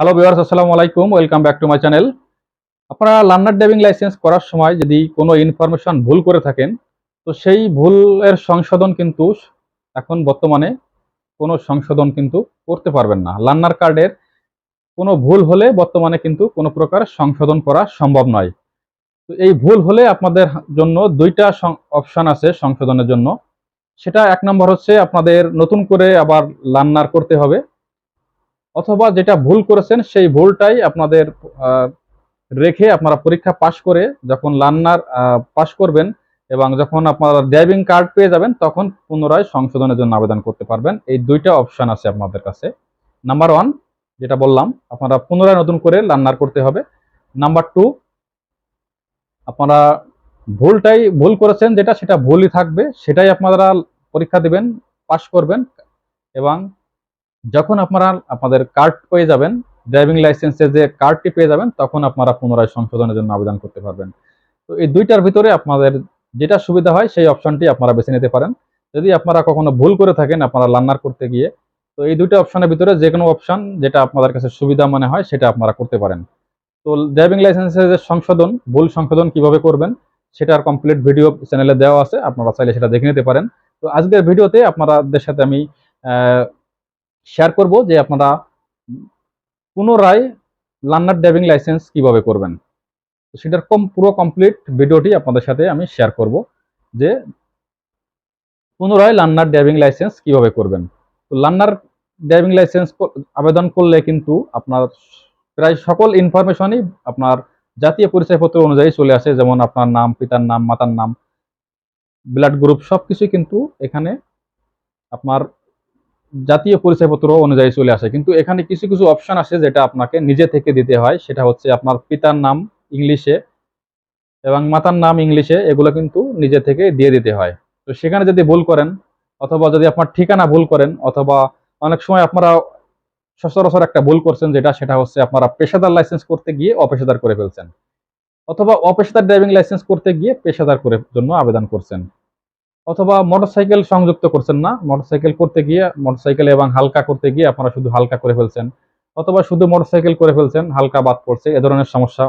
Hello viewers আসসালামু আলাইকুম welcome back to my channel আপনারা লার্নার ড্রাইভিং লাইসেন্স করার সময় যদি কোনো ইনফরমেশন ভুল করে থাকেন, তো সেই ভুলের সংশোধন কিন্তু এখন বর্তমানে কোনো সংশোধন কিন্তু করতে পারবেন না। লার্নার কার্ডের কোনো ভুল হলে বর্তমানে কিন্তু কোনো প্রকার সংশোধন করা সম্ভব নয়। তো এই ভুল হলে আপনাদের জন্য দুইটা অপশান আছে সংশোধনের জন্য। সেটা এক নম্বর হচ্ছে আপনাদের নতুন করে আবার লার্নার করতে হবে। অথবা যেটা ভুল করেছেন, সেই ভুলটাই আপনাদের রেখে আপনারা পরীক্ষা পাশ করে যখন লার্নার পাশ করবেন এবং যখন আপনারা ড্রাইভিং কার্ড পেয়ে যাবেন, তখন পুনরায় সংশোধনের জন্য আবেদন করতে পারবেন। এই দুইটা অপশান আছে আপনাদের কাছে। নাম্বার ওয়ান যেটা বললাম, আপনারা পুনরায় নতুন করে লার্নার করতে হবে। নাম্বার টু আপনারা ভুলটাই ভুল করেছেন, যেটা সেটা ভুলই থাকবে, সেটাই আপনারা পরীক্ষা দিবেন, পাশ করবেন এবং যখন আপনারা আপনাদের কার্ড পেয়ে যাবেন ড্রাইভিং লাইসেন্সের যে কার্ডটি পেয়ে যাবেন, তখন আপনারা পুনরায় সংশোধনের জন্য আবেদন করতে পারবেন। তো এই দুইটার ভিতরে আপনাদের যেটা সুবিধা হয়, সেই অপশনটি আপনারা বেছে নিতে পারেন। যদি আপনারা কখনো ভুল করে থাকেন, আপনারা লার্নার করতে গিয়ে, তো এই দুইটা অপশনের ভিতরে যে কোনো অপশন যেটা আপনাদের কাছে সুবিধা মনে হয়, সেটা আপনারা করতে পারেন। তো ড্রাইভিং লাইসেন্সের যে সংশোধন, ভুল সংশোধন কীভাবে করবেন সেটার কমপ্লিট ভিডিও চ্যানেলে দেওয়া আছে, আপনারা চাইলে সেটা দেখে নিতে পারেন। তো আজকের ভিডিওতে আপনাদের সাথে আমি শেয়ার করব যে আপনারা পুনরায় লার্নার ড্রাইভিং লাইসেন্স কীভাবে করবেন। তো সেটার কম, পুরো কমপ্লিট ভিডিওটি আপনাদের সাথে আমি শেয়ার করব যে পুনরায় লার্নার ড্রাইভিং লাইসেন্স কীভাবে করবেন। তো লার্নার ড্রাইভিং লাইসেন্স আবেদন করলে কিন্তু আপনার প্রায় সকল ইনফরমেশনই আপনার জাতীয় পরিচয়পত্র অনুযায়ী চলে আসে, যেমন আপনার নাম, পিতার নাম, মাতার নাম ব্লাড গ্রুপ সব কিছুই কিন্তু এখানে আপনার জাতীয় পরিচয়পত্র অনুযায়ী চলে আসে। কিন্তু এখানে কিছু কিছু অপশন আসে যেটা আপনাকে নিজে থেকে দিতে হয়। সেটা হচ্ছে আপনার পিতার নাম ইংলিশে এবং মাতার নাম ইংলিশে এগুলো কিন্তু নিজে থেকে দিয়ে দিতে হয়। তো সেখানে যদি ভুল করেন অথবা যদি আপনার ঠিকানা ভুল করেন অথবা অনেক সময় আপনারা সচরাচর একটা ভুল করছেন যেটা, সেটা হচ্ছে আপনারা পেশাদার লাইসেন্স করতে গিয়ে অপেশাদার করে ফেলছেন। অথবা অপেশাদার ড্রাইভিং লাইসেন্স করতে গিয়ে পেশাদার করে জন্য আবেদন করছেন। অথবা মোটরসাইকেল সংযুক্ত করছেন না। মোটরসাইকেল করতে গিয়ে, মোটরসাইকেল এবং হালকা করতে গিয়ে আপনারা শুধু হালকা করে ফেলছেন। অথবা শুধু মোটরসাইকেল করে ফেলছেন, হালকা বাদ পড়ছে, এ ধরনের সমস্যা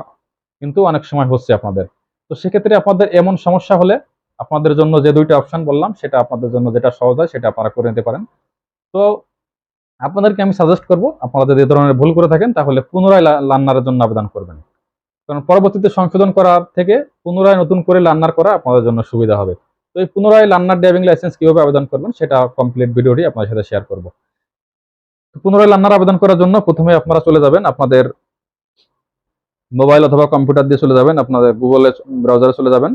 কিন্তু অনেক সময় হচ্ছে আপনাদের। তো সেক্ষেত্রে আপনাদের এমন সমস্যা হলে আপনাদের জন্য যে দুইটা অপশন বললাম, সেটা আপনাদের জন্য যেটা সহজ হয়, সেটা আপনারা করে নিতে পারেন। তো আপনাদেরকে আমি সাজেস্ট করব, আপনারা যদি এ ধরনের ভুল করে থাকেন, তাহলে পুনরায় লার্নারের জন্য আবেদন করবেন। কারণ পরবর্তীতে সংশোধন করার থেকে পুনরায় নতুন করে লার্নার করা আপনাদের জন্য সুবিধা হবে। তো এই পুনরায় লার্নার ড্রাইভিং লাইসেন্স কীভাবে আবেদন করবেন সেটা কমপ্লিট ভিডিওটি আপনার সাথে শেয়ার করব। পুনরায় লার্নার আবেদন করার জন্য প্রথমে আপনারা চলে যাবেন আপনাদের মোবাইল অথবা কম্পিউটার দিয়ে চলে যাবেন, আপনাদের গুগলে ব্রাউজারে চলে যাবেন।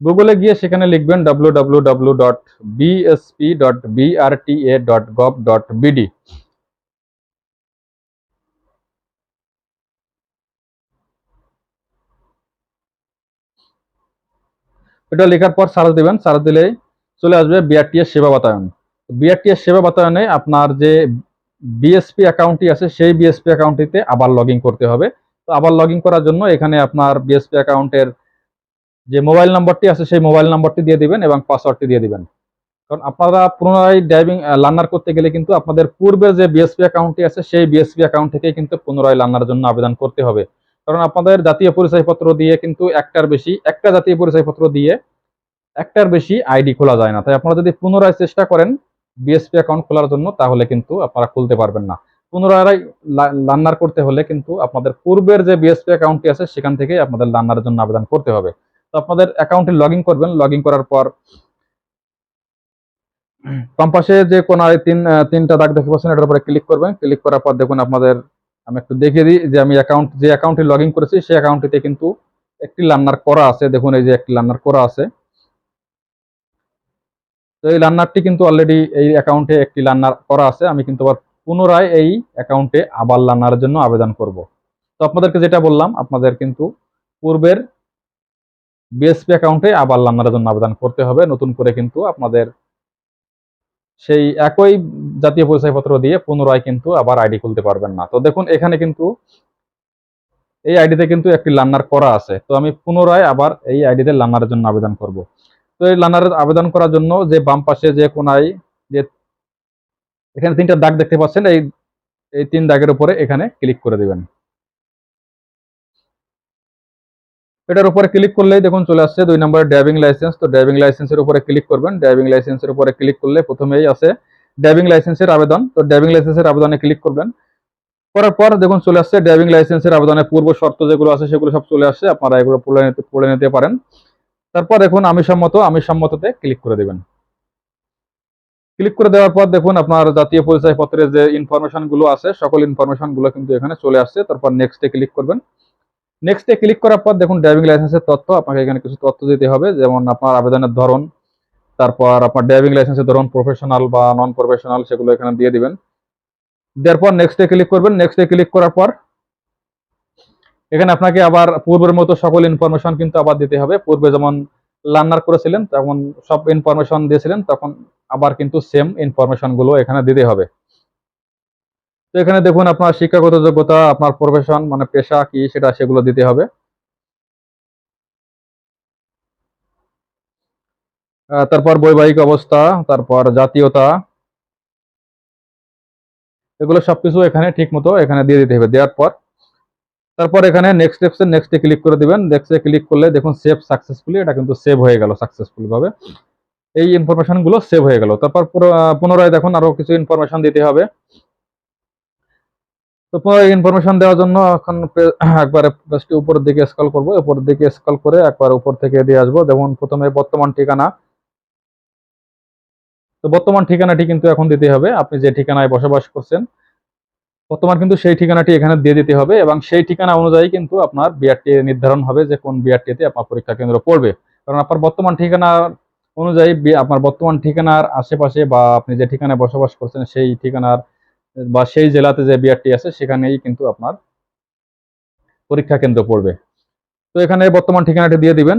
গুগলে গিয়ে সেখানে লিখবেন W W W dot BSP dot BRTA dot gov dot BD এটা লেখার পর সার্চ দিবেন সার্চ দিলেই চলে আসবে বিআরটিএস সেবা বাতায়ন। বিআরটিএস সেবা বাতায়নে আপনার যে বিএসপি অ্যাকাউন্টটি আছে, সেই বিএসপি অ্যাকাউন্টটিতে আবার লগ করতে হবে। তো আবার লগ করার জন্য এখানে আপনার বিএসপি অ্যাকাউন্টের যে মোবাইল নাম্বারটি আছে, সেই মোবাইল নাম্বারটি দিয়ে দিবেন এবং পাসওয়ার্ডটি দিয়ে দিবেন। কারণ আপনারা পুনরায় ড্রাইভিং লার্নার করতে গেলে কিন্তু আপনাদের পূর্বের যে বিএসপি অ্যাকাউন্টটি আছে, সেই বিএসপি অ্যাকাউন্ট থেকে কিন্তু পুনরায় লার্নার জন্য আবেদন করতে হবে। কারণ আপনাদের জাতীয় পরিচয়পত্র দিয়ে কিন্তু একটার বেশি একটা জাতীয় পরিচয়পত্র দিয়ে একটার বেশি আইডি খোলা যায় না। তাই আপনারা যদি পুনরায় চেষ্টা করেন বিএসপি অ্যাকাউন্ট খোলার জন্য তাহলে কিন্তু আপনারা খুলতে পারবেন না। পুনরায় লান্নার করতে হলে কিন্তু আপনাদের পূর্বের যে বিএসপি অ্যাকাউন্টটি আছে সেখান থেকে আপনাদের লার্নারের জন্য আবেদন করতে হবে। তো আপনাদের অ্যাকাউন্টে লগ করবেন। লগ করার পর বাম পাশে যে কোনায় তিন তিনটা দাগ দেখতে পাচ্ছেন এটার উপরে ক্লিক করবেন। ক্লিক করার পর দেখুন আপনাদের আমি একটু দেখিয়ে দিই যে আমি অ্যাকাউন্ট যে অ্যাকাউন্টে লগ করেছি, সেই অ্যাকাউন্টটিতে কিন্তু একটি লার্নার করা আছে। দেখুন, এই যে একটি লার্নার করা আছে। তো এই লার্নারটি কিন্তু অলরেডি এই অ্যাকাউন্টে একটি লার্নার করা আছে। আমি কিন্তু আবার পুনরায় এই অ্যাকাউন্টে আবার লার্নারের জন্য আবেদন করব। তো আপনাদেরকে যেটা বললাম, আপনাদের কিন্তু পূর্বের বিএসপি অ্যাকাউন্টে আবার লার্নারের জন্য আবেদন করতে হবে। নতুন করে কিন্তু আপনাদের সেই একই জাতীয় পরিচয়পত্র দিয়ে পুনরায় কিন্তু আবার আইডি খুলতে পারবেন না। তো দেখুন, এখানে কিন্তু এই আইডিতে কিন্তু একটি লার্নার করা আছে। তো আমি পুনরায় আবার এই আইডিতে লান্নারের জন্য আবেদন করব। তো এই লার্নারের আবেদন করার জন্য যে বাম পাশে যে কোনায় যে এখানে তিনটা দাগ দেখতে পাচ্ছেন, এই এই তিন দাগের উপরে এখানে ক্লিক করে দিবেন। এটার উপরে ক্লিক করলেই দেখুন চলে আসছে দুই নম্বরের ড্রাইভিং লাইসেন্স তো ড্রাইভিং লাইসেন্সের উপরে ক্লিক করবেন। ড্রাইভিং লাইসেন্সের উপরে ক্লিক করলে প্রথমেই আছে ড্রাইভিং লাইসেন্সের আবেদন। তো ড্রাইভিং লাইসেন্সের আবেদনে ক্লিক করবেন। করার পর দেখুন চলে আসছে ড্রাইভিং লাইসেন্সের আবেদনের পূর্ব শর্ত যেগুলো আছে সেগুলো সব চলে আসছে। আপনারা এগুলো পড়ে নিতে পড়ে নিতে পারেন। তারপর দেখুন আমি সম্মত আমি সম্মততে ক্লিক করে দেবেন। ক্লিক করে দেওয়ার পর দেখুন আপনার জাতীয় পরিচয় পত্রের যে ইনফরমেশনগুলো আছে, সকল ইনফরমেশনগুলো কিন্তু এখানে চলে আসছে। তারপর নেক্সটে ক্লিক করবেন। নেক্সটে ক্লিক করার পর দেখুন ড্রাইভিং লাইসেন্সের তথ্য, আপনাকে এখানে কিছু তথ্য দিতে হবে, যেমন আপনার আবেদনের ধরন, তারপর আপনার ড্রাইভিং লাইসেন্সের ধরন প্রফেশনাল বা নন প্রফেশনাল সেগুলো এখানে দিয়ে দিবেন। দেওয়ার পর নেক্সটে ক্লিক করবেন নেক্সটে ক্লিক করার পর এখানে আপনাকে আবার পূর্বের মতো সকল ইনফরমেশন কিন্তু আবার দিতে হবে। পূর্বে যেমন লার্নার করেছিলেন তখন সব ইনফরমেশন দিয়েছিলেন, তখন আবার কিন্তু সেম ইনফরমেশনগুলো এখানে দিতে হবে। তো এখানে দেখুন আপনার শিক্ষাগত যোগ্যতা, আপনার প্রফেশন মানে পেশা কি সেটা সেগুলো দিতে হবে। তারপর বৈবাহিক অবস্থা, তারপর জাতীয়তা। এগুলো সবকিছু এখানে ঠিক মতো এখানে দিয়ে দিতে হবে, দেওয়ার পর। তারপর এখানে নেক্সট স্টেপসে নেক্সটে ক্লিক করে দিবেন। নেক্সটে ক্লিক করলে দেখুন সেভ সাকসেসফুলি এটা কিন্তু সেভ হয়ে গেল সাকসেসফুলি ভাবে। এই ইনফরমেশনগুলো সেভ হয়ে গেল। তারপর পুনরায় দেখুন আরও কিছু ইনফরমেশন দিতে হবে। তো ইনফরমেশন দেওয়ার জন্য এখন একবারে পেজটি উপরের দিকে স্কল করব। উপরের দিকে স্ক্রল করে একবার উপর থেকে দিয়ে আসব। দেখুন, প্রথমে বর্তমান ঠিকানা। তো বর্তমান ঠিকানাটি কিন্তু এখন দিতে হবে। আপনি যে ঠিকানায় বসবাস করছেন, বর্তমান কিন্তু সেই ঠিকানাটি এখানে দিয়ে দিতে হবে এবং সেই ঠিকানা অনুযায়ী কিন্তু আপনার বিআরটি নির্ধারণ হবে যে কোন বিআরটিতে আপনার পরীক্ষা কেন্দ্র পড়বে। কারণ আপনার বর্তমান ঠিকানা অনুযায়ী আপনার বর্তমান ঠিকানার আশেপাশে বা আপনি যে ঠিকানায় বসবাস করছেন, সেই ঠিকানার বা সেই জেলাতে যে বিআরটি আছে, সেখানেই কিন্তু আপনার পরীক্ষা কেন্দ্র পড়বে। তো এখানে বর্তমান ঠিকানাটি দিয়ে দিবেন।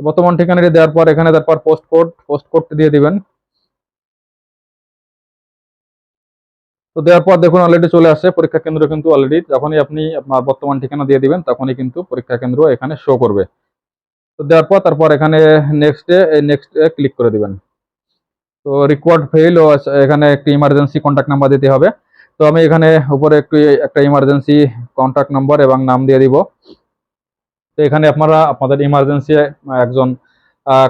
বর্তমান ঠিকানাটি দেওয়ার পর এখানে তারপর পোস্ট কোড পোস্ট কোডটি দিয়ে দিবেন। তো দেওয়ার পর দেখুন অলরেডি চলে আসছে পরীক্ষা কেন্দ্র কিন্তু অলরেডি যখনই আপনি আপনার বর্তমান ঠিকানা দিয়ে দিবেন, তখনই কিন্তু পরীক্ষা কেন্দ্র এখানে শো করবে। তো দেওয়ার পর তারপর এখানে নেক্সটে নেক্সট ক্লিক করে দিবেন। তো রিকোয়ার্ড ফেল ও এখানে একটি ইমার্জেন্সি কন্ট্যাক্ট নাম্বার দিতে হবে। তো আমি এখানে উপরে একটু, একটা ইমার্জেন্সি কন্ট্যাক্ট নাম্বার এবং নাম দিয়ে দিব। তো এখানে আপনারা, আপনাদের ইমার্জেন্সি একজন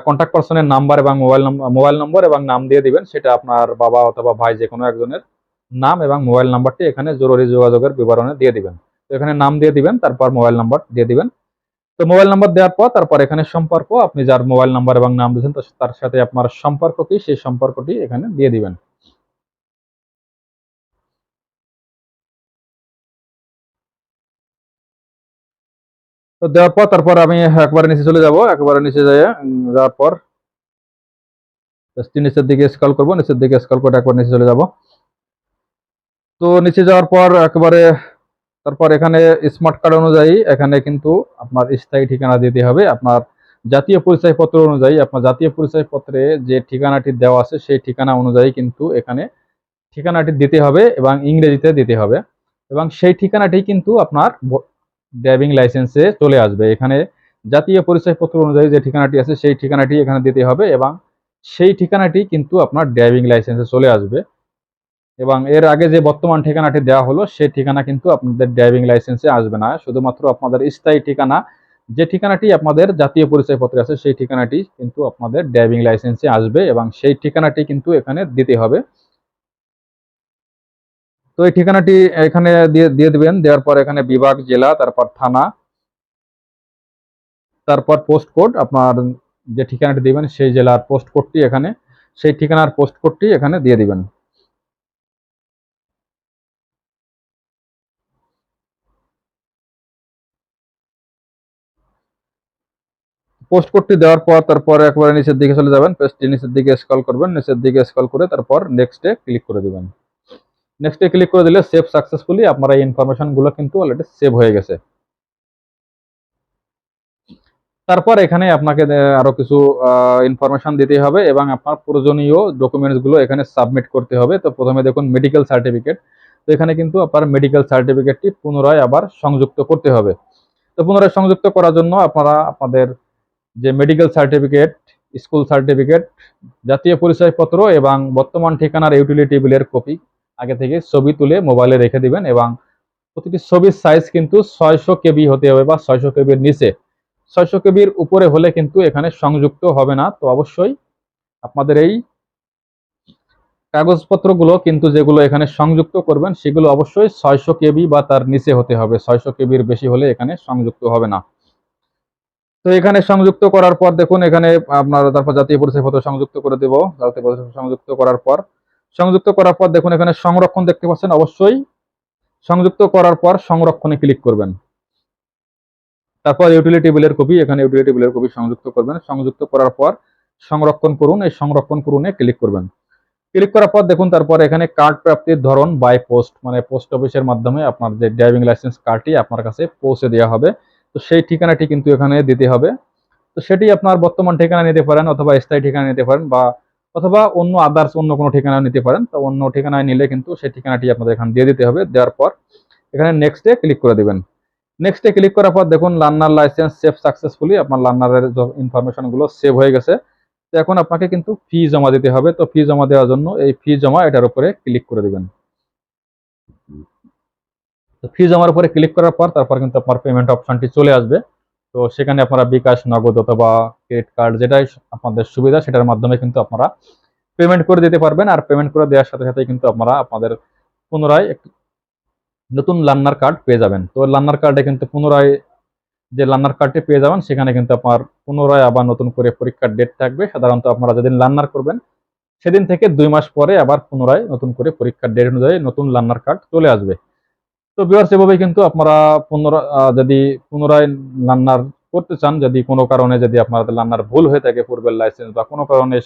কন্ট্যাক্ট পার্সনের নাম্বার এবং মোবাইল নম্বর মোবাইল নম্বর এবং নাম দিয়ে দিবেন। সেটা আপনার বাবা অথবা ভাই যে কোনো একজনের নাম এবং মোবাইল নাম্বারটি এখানে জরুরি যোগাযোগের বিবরণে দিয়ে দিবেন। তো এখানে নাম দিয়ে দিবেন, তারপর মোবাইল নাম্বার দিয়ে দিবেন। তো মোবাইল নাম্বার দেওয়ার পর তারপর এখানে সম্পর্ক, আপনি যার মোবাইল নাম্বার এবং নাম দিয়েছেন তার সাথে আপনার সম্পর্ক কি, সেই সম্পর্কটি এখানে দিয়ে দিবেন। তো দেওয়ার পর তারপর আমি একবারে নিচে চলে যাব, একবারে নিচে যাই যাওয়ার পর নিচের দিকে স্কল করব, নিচের দিকে স্কল করে একবার নিচে চলে যাব। তো নিচে যাওয়ার পর একেবারে তারপর এখানে স্মার্ট কার্ড অনুযায়ী এখানে কিন্তু আপনার স্থায়ী ঠিকানা দিতে হবে। আপনার জাতীয় পরিচয়পত্র অনুযায়ী, আপনার জাতীয় পরিচয়পত্রে যে ঠিকানাটি দেওয়া আছে, সেই ঠিকানা অনুযায়ী কিন্তু এখানে ঠিকানাটি দিতে হবে এবং ইংরেজিতে দিতে হবে। এবং সেই ঠিকানাটি কিন্তু আপনার ড্রাইভিং লাইসেন্সে চলে আসবে। এখানে জাতীয় পরিচয়পত্র অনুযায়ী যে ঠিকানাটি আছে, সেই ঠিকানাটি এখানে দিতে হবে এবং সেই ঠিকানাটি কিন্তু আপনার ড্রাইভিং লাইসেন্সে চলে আসবে। এবং এর আগে যে বর্তমান ঠিকানাটি দেওয়া হলো, সেই ঠিকানা কিন্তু আপনাদের ড্রাইভিং লাইসেন্সে আসবে না। শুধুমাত্র আপনাদের স্থায়ী ঠিকানা, যে ঠিকানাটি আপনাদের জাতীয় পরিচয়পত্রে আছে, সেই ঠিকানাটি কিন্তু আপনাদের ড্রাইভিং লাইসেন্সে আসবে এবং সেই ঠিকানাটি কিন্তু এখানে দিতে হবে। তো এই ঠিকানাটি এখানে দিয়ে দিয়ে দিবেন, দেওয়ার পর এখানে বিভাগ, জেলা, তারপর থানা, তারপর পোস্ট কোড আপনার যে ঠিকানাটি দিবেন, সেই জেলার পোস্ট কোডটি এখানে, সেই ঠিকানার পোস্ট কোডটি এখানে দিয়ে দিবেন। পোস্ট কোডটি দেওয়ার পর তারপর একবারে নিচের দিকে চলে যাবেন। পেজটি নিচের দিকে স্ক্রল করবেন, নিচের দিকে স্ক্রল করে তারপর নেক্সটে ক্লিক করে দিবেন। নেক্সটে ক্লিক করে দিলে সেভ সাকসেসফুলি আপনার এই ইনফরমেশনগুলো কিন্তু অলরেডি সেভ হয়ে গেছে। তারপর এখানে আপনাকে আরও কিছু ইনফরমেশন দিতে হবে এবং আপনার প্রয়োজনীয় ডকুমেন্টসগুলো এখানে সাবমিট করতে হবে। তো প্রথমে দেখুন মেডিকেল সার্টিফিকেট তো এখানে কিন্তু আপনার মেডিকেল সার্টিফিকেটটি পুনরায় আবার সংযুক্ত করতে হবে। তো পুনরায় সংযুক্ত করার জন্য আপনারা আপনাদের যে মেডিকেল সার্টিফিকেট স্কুল সার্টিফিকেট জাতীয় পরিচয়পত্র এবং বর্তমান ঠিকানার ইউটিলিটি বিলের কপি আগে থেকে ছবি তুলে মোবাইলে রেখে দিবেন এবং প্রতিটি ছবির সাইজ কিন্তু ছয়শো কেবি হতে হবে বা ছয়শো কেবির নিচে। ছয়শো কেবির উপরে হলে কিন্তু এখানে সংযুক্ত হবে না। তো অবশ্যই আপনাদের এই কাগজপত্রগুলো কিন্তু যেগুলো এখানে সংযুক্ত করবেন, সেগুলো অবশ্যই ছয়শো কেবি বা তার নিচে হতে হবে। ছয়শো কেবির বেশি হলে এখানে সংযুক্ত হবে না। তো এখানে সংযুক্ত করার পর দেখুন, এখানে আপনার তারপর জাতীয় পরিচয়পত্র সংযুক্ত করে দেব। জাতীয় পরিচয় সংযুক্ত করার পর। সংযুক্ত করার পর দেখুন, এখানে সংরক্ষণ দেখতে পাচ্ছেন অবশ্যই। সংযুক্ত করার পর সংরক্ষণে ক্লিক করবেন। তারপর ইউটিলিটি বিলের কপি এখানে ইউটিলিটি বিলের কপি সংযুক্ত করবেন। সংযুক্ত করার পর সংরক্ষণ করুন, এই সংরক্ষণ করুনে ক্লিক করবেন। ক্লিক করার পর দেখুন, তারপর এখানে কার্ড প্রাপ্তির ধরন বাই পোস্ট মানে পোস্ট অফিসের মাধ্যমে আপনার যে ড্রাইভিং লাইসেন্স কার্ডটি আপনার কাছে পৌঁছে দেওয়া হবে। তো সেই ঠিকানাটি কিন্তু এখানে দিতে হবে। তো সেটি আপনার বর্তমান ঠিকানা নিতে পারেন অথবা স্থায়ী ঠিকানা নিতে পারেন বা অথবা অন্য আদার্স অন্য কোনো ঠিকানা নিতে পারেন। তো অন্য ঠিকানায় নিলে কিন্তু সেই ঠিকানাটি আপনাদের এখানে দিয়ে দিতে হবে। দেওয়ার পর এখানে নেক্সটে ক্লিক করে দিবেন। নেক্সটে ক্লিক করার পর দেখুন লার্নার লাইসেন্স সেভ সাকসেসফুলি আপনার লার্নারের ইনফরমেশনগুলো সেভ হয়ে গেছে। তো এখন আপনাকে কিন্তু ফি জমা দিতে হবে। তো ফি জমা দেওয়ার জন্য এই ফি জমা এটার উপরে ক্লিক করে দিবেন। তো ফি জমার উপরে ক্লিক করার পর তারপর কিন্তু আপনার পেমেন্ট অপশনটি চলে আসবে। তো সেখানে আপনারা বিকাশ, নগদ অথবা ক্রেডিট কার্ড যেটাই আপনাদের সুবিধা সেটার মাধ্যমে কিন্তু আপনারা পেমেন্ট করে দিতে পারবেন। আর পেমেন্ট করে দেওয়ার সাথে সাথে কিন্তু আপনারা আপনাদের পুনরায় নতুন লান্নার কার্ড পেয়ে যাবেন। তো লান্নার কার্ডে কিন্তু পুনরায় যে লার্নার কার্ডটি পেয়ে যাবেন, সেখানে কিন্তু আপনার পুনরায় আবার নতুন করে পরীক্ষার ডেট থাকবে। সাধারণত আপনারা যেদিন লান্নার করবেন, সেদিন থেকে দুই মাস পরে আবার পুনরায় নতুন করে পরীক্ষার ডেট অনুযায়ী নতুন লার্নার কার্ড চলে আসবে। তো বিহার এভাবেই কিন্তু আপনারা পুনরায় যদি পুনরায় লার্নার করতে চান, যদি কোনো কারণে যদি আপনাদের লার্নার ভুল হয়ে থাকে পূর্বের লাইসেন্স বা কোনো কারণে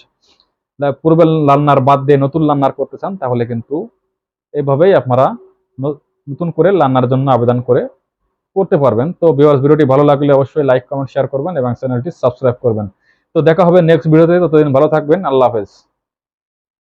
পূর্বের লার্নার বাদ দিয়ে নতুন লার্নার করতে চান, তাহলে কিন্তু এইভাবেই আপনারা নতুন করে লার্নার জন্য আবেদন করে করতে পারবেন। তো ভিউয়ার্স ভিডিওটি ভালো লাগলে অবশ্যই লাইক কমেন্ট শেয়ার করবেন এবং চ্যানেলটি সাবস্ক্রাইব করবেন। তো দেখা হবে নেক্সট ভিডিওতে ততদিন ভালো থাকবেন, আল্লাহ হাফেজ।